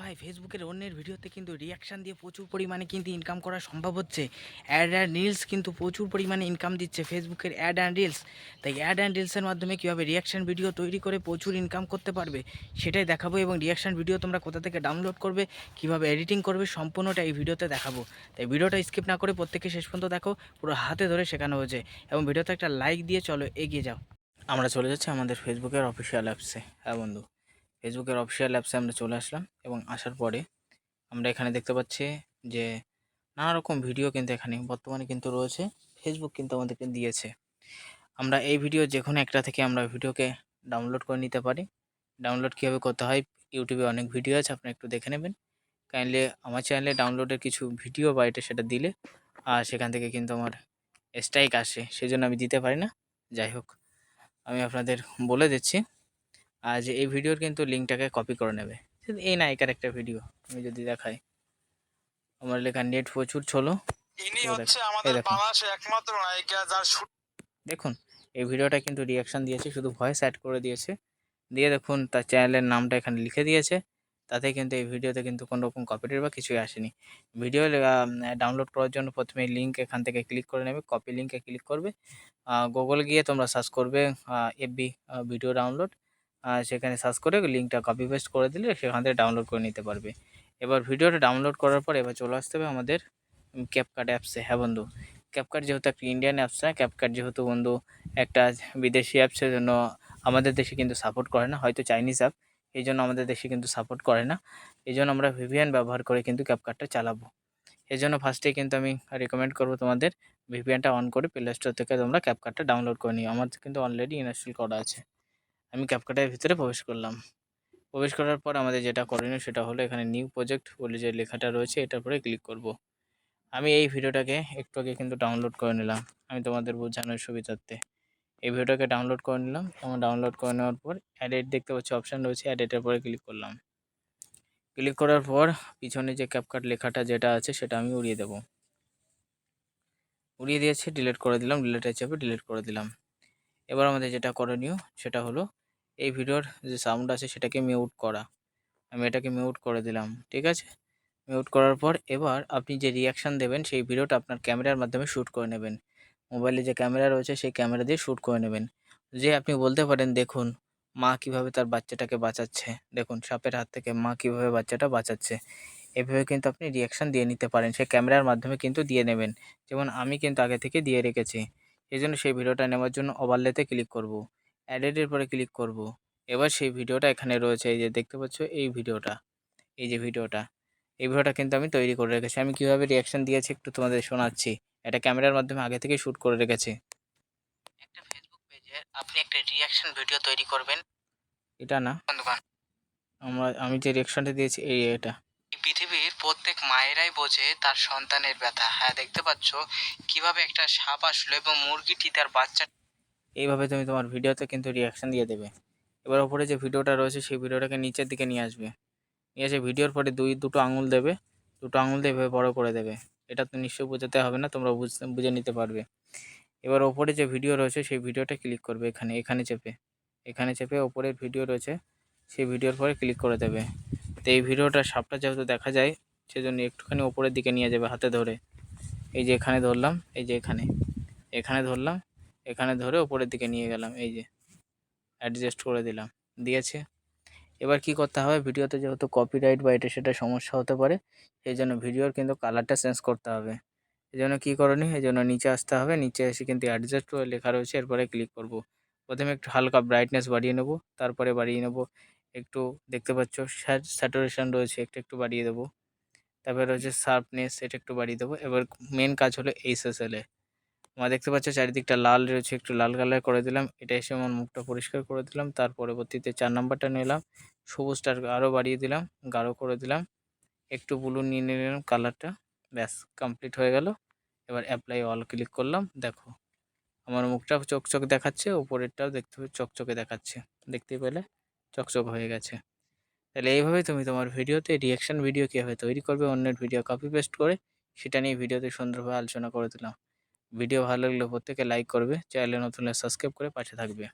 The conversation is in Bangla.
ভাই ফেসবুকের অন্যের ভিডিওতে কিন্তু রিয়াকশান দিয়ে প্রচুর পরিমাণে কিন্তু ইনকাম করা সম্ভব হচ্ছে। অ্যাড অ্যান্ড রিলস কিন্তু প্রচুর পরিমাণে ইনকাম দিচ্ছে ফেসবুকের অ্যাড অ্যান্ড রিলস তাই অ্যাড অ্যান্ড রিলসের মাধ্যমে কীভাবে রিয়াকশান ভিডিও তৈরি করে প্রচুর ইনকাম করতে পারবে, সেটাই দেখাবো এবং রিয়াকশান ভিডিও তোমরা কোথা থেকে ডাউনলোড করবে, কীভাবে এডিটিং করবে, সম্পূর্ণটা এই ভিডিওতে দেখাবো। তাই ভিডিওটা স্কিপ না করে প্রত্যেকে শেষ পর্যন্ত দেখো, পুরো হাতে ধরে শেখানো হয়েছে এবং ভিডিওতে একটা লাইক দিয়ে চলো এগিয়ে যাও। আমরা চলে যাচ্ছি আমাদের ফেসবুকের অফিসিয়াল অ্যাপসে হ্যাঁ বন্ধু। ফেসবুকের অফিসিয়াল অ্যাপসে আমরা চলে আসলাম এবং আসার পরে আমরা এখানে দেখতে পাচ্ছি যে নানা রকম ভিডিও কিন্তু এখানে বর্তমানে কিন্তু রয়েছে। ফেসবুক কিন্তু আমাদেরকে দিয়েছে। আমরা এই ভিডিও যে কোনো একটা থেকে আমরা ভিডিওকে ডাউনলোড করে নিতে পারি। ডাউনলোড কীভাবে করতে হয়? ইউটিউবে অনেক ভিডিও আছে আপনি একটু দেখে নেবেন। কাইন্ডলি আমার চ্যানেলে ডাউনলোডের কিছু ভিডিও বা এটা সেটা দিলে, আর সেখান থেকে কিন্তু আমার স্ট্রাইক আসে সেই জন্য আমি দিতে পারি না। যাই হোক, আমি আপনাদের বলে দিচ্ছি। আর যে এই ভিডিওর কিন্তু লিঙ্কটাকে কপি করে নেবে। এই নায়িকার একটা ভিডিও আমি যদি দেখাই। আমার লেখা নেট প্রচুর চলো ইনি হচ্ছে আমাদের দেখো। একমাত্র নায়িকা যার শুট দেখুন এই ভিডিওটা কিন্তু রিয়াকশান দিয়েছে শুধু ভয়েস অ্যাড করে দিয়েছে। দিয়ে দেখুন তার চ্যানেলের নামটা এখানে লিখে দিয়েছে। তাতে কিন্তু এই ভিডিওতে কিন্তু কোনো রকম কপিরাইট বা কিছুই আসেনি। ভিডিও ডাউনলোড করার জন্য প্রথমে লিঙ্ক এখান থেকে ক্লিক করে নেবে। কপি লিঙ্কে ক্লিক করবে। গুগল গিয়ে তোমরা সার্চ করবে এফবি ভিডিও ডাউনলোড সেখানে সার্চ করে লিঙ্কটা কপি পেস্ট করে দিলে সেখান থেকে ডাউনলোড করে নিতে পারবে। এবার ভিডিওটা ডাউনলোড করার পর এবার চলে আসতে হবে আমাদের ক্যাপকাট অ্যাপসে হ্যাঁ বন্ধু ক্যাপকাট যেহেতু একটা ইন্ডিয়ান অ্যাপস না ক্যাপকাট যেহেতু বন্ধু একটা বিদেশি অ্যাপসের জন্য আমাদের দেশে কিন্তু সাপোর্ট করে না, হয়তো চাইনিজ অ্যাপ এই জন্য আমাদের দেশে কিন্তু সাপোর্ট করে না। এই জন্য আমরা ভিভিএন ব্যবহার করে কিন্তু ক্যাপকাটটা চালাবো। এই জন্য ফার্স্টে কিন্তু আমি রেকমেন্ড করব তোমাদের ভিভিএনটা অন করে প্লে স্টোর থেকে তোমরা ক্যাপকাটটা ডাউনলোড করে নিও। আমার কিন্তু অলরেডি ইনস্টল করা আছে। আমি ক্যাপকাটের ভিতরে প্রবেশ করলাম। প্রবেশ করার পর আমাদের যেটা করণীয় সেটা হলো এখানে নিউ প্রজেক্ট বলে যে লেখাটা রয়েছে এটার পরে ক্লিক করব। আমি এই ভিডিওটাকে একটু আগে কিন্তু ডাউনলোড করে নিলাম। আমি তোমাদের বোঝানোর সুবিধার্থে এই ভিডিওটাকে ডাউনলোড করে নিলাম। এবং ডাউনলোড করে নেওয়ার পর অ্যাডেট দেখতে পাচ্ছি অপশান রয়েছে অ্যাডেটের পরে ক্লিক করলাম। ক্লিক করার পর পিছনে যে ক্যাপকাট লেখাটা যেটা আছে সেটা আমি উড়িয়ে দেব। উড়িয়ে দিয়েছি ডিলিট করে দিলাম ডিলিটে চেপে ডিলিট করে দিলাম। এবার আমাদের যেটা করণীয় সেটা হলো এই ভিডিওর যে সাউন্ড আছে সেটাকে মিউট করা। আমি এটাকে মিউট করে দিলাম, ঠিক আছে? মিউট করার পর এবার আপনি যে রিয়াকশান দেবেন সেই ভিডিওটা আপনার ক্যামেরার মাধ্যমে শ্যুট করে নেবেন। মোবাইলে যে ক্যামেরা রয়েছে সেই ক্যামেরা দিয়ে শ্যুট করে নেবেন। যে আপনি বলতে পারেন, দেখুন, মা কীভাবে তার বাচ্চাটাকে বাঁচাচ্ছে। দেখুন, সাপের হাত থেকে মা কীভাবে বাচ্চাটা বাঁচাচ্ছে। এভাবে কিন্তু আপনি রিয়াকশান দিয়ে নিতে পারেন। সেই ক্যামেরার মাধ্যমে কিন্তু দিয়ে নেবেন। যেমন আমি কিন্তু আগে থেকে দিয়ে রেখেছি। এই জন্য সেই ভিডিওটা নেওয়ার জন্য ওভারলেতে ক্লিক করব। অ্যাডেটের পরে ক্লিক করব। এবার সেই ভিডিওটা এখানে রয়েছে এই যে দেখতে পাচ্ছ এই ভিডিওটা এই যে ভিডিওটা। এই ভিডিওটা কিন্তু আমি তৈরি করে রেখেছি। আমি কীভাবে রিয়াকশান দিয়েছি একটু তোমাদের শোনাচ্ছি। এটা ক্যামেরার মাধ্যমে আগে থেকে শ্যুট করে রেখেছি। একটা ফেসবুক পেজে আপনি একটা রিয়াকশন ভিডিও তৈরি করবেন। এটা না। আমরা আমি যে রিয়াকশনটা দিয়েছি এই এটা। পৃথিবীর প্রত্যেক মায়েরাই বোঝে তার সন্তানের ব্যথা। হ্যাঁ দেখতে পাচ্ছ কীভাবে একটা সাপ আসলো এবং মুরগিটি তার বাচ্চা এইভাবে তুমি তোমার ভিডিওতে কিন্তু রিয়াকশন দিয়ে দেবে। এবার ওপরে যে ভিডিওটা রয়েছে, সেই ভিডিওটাকে নিচের দিকে নিয়ে আসবে। নিয়ে এসে ভিডিওর পরে দুই, দুটো আঙুল দেবে। দুটো আঙুল দিয়ে এভাবে বড় করে দেবে। এটা তো নিশ্চয়ই বোঝাতে হবে না, তোমরা বুঝতে বুঝে নিতে পারবে। এবার ওপরে যে ভিডিও রয়েছে, সেই ভিডিওটা ক্লিক করবে এখানে এখানে চেপে। এখানে চেপে ওপরের ভিডিও রয়েছে, সেই ভিডিওর পরে ক্লিক করে দেবে। তো এই ভিডিওটা সাপটা যেহেতু দেখা যায়, সেজন্য একটুখানি ওপরের দিকে নিয়ে যাবে হাতে ধরে। এই যে এখানে ধরলাম, এই যে এখানে। এখানে ধরলাম এখানে ধরে ওপরের দিকে নিয়ে গেলাম, এই যে অ্যাডজাস্ট করে দিলাম, দিয়েছে। এবার কি করতে হবে? ভিডিওতে যেহেতু কপিরাইট বা এটা সেটা সমস্যা হতে পারে সেই জন্য ভিডিওর কিন্তু কালারটা চেঞ্জ করতে হবে। এই জন্য কী করণীয় এই জন্য নিচে আসতে হবে, নিচে এসে কিন্তু অ্যাডজাস্ট করে লেখা রয়েছে, এরপরে ক্লিক করব। প্রথমে একটু হালকা ব্রাইটনেস বাড়িয়ে নেব, তারপরে বাড়িয়ে নেব, একটু দেখতে পাচ্ছ স্যাচুরেশন রয়েছে, একটু একটু বাড়িয়ে দেবো। তারপরে রয়েছে শার্পনেস এটা একটু বাড়িয়ে দেবো। এবার মেন কাজ হলো এইচএসএলে আমরা দেখতে পাচ্ছ চারিদিকটা লাল রয়েছে, একটু লাল কালার করে দিলাম। এটা এসে আমার মুখটা পরিষ্কার করে দিলাম। তার পরবর্তীতে চার নাম্বারটা নিলাম সবুজটা আরও বাড়িয়ে দিলাম, গাঢ় করে দিলাম। একটু ব্লু নিয়ে নিলাম কালারটা ব্যাস কমপ্লিট হয়ে গেল। এবার অ্যাপ্লাই অল ক্লিক করলাম। দেখো, আমার মুখটা চকচক দেখাচ্ছে, উপরেরটাও দেখতে চকচকে দেখাচ্ছে। দেখতে পেলে? চকচক হয়ে গেছে। তাহলে এইভাবে তুমি তোমার ভিডিওতে রিয়াকশান ভিডিও কীভাবে তৈরি করবে, অন্যের ভিডিও কপি পেস্ট করে, সেটা নিয়ে ভিডিওতে সুন্দরভাবে আলোচনা করে দিলাম। ভিডিও ভালো লাগলে প্রত্যেকে লাইক করবে চ্যানেলে নতুন সাবস্ক্রাইব করে পাশে থাকবে।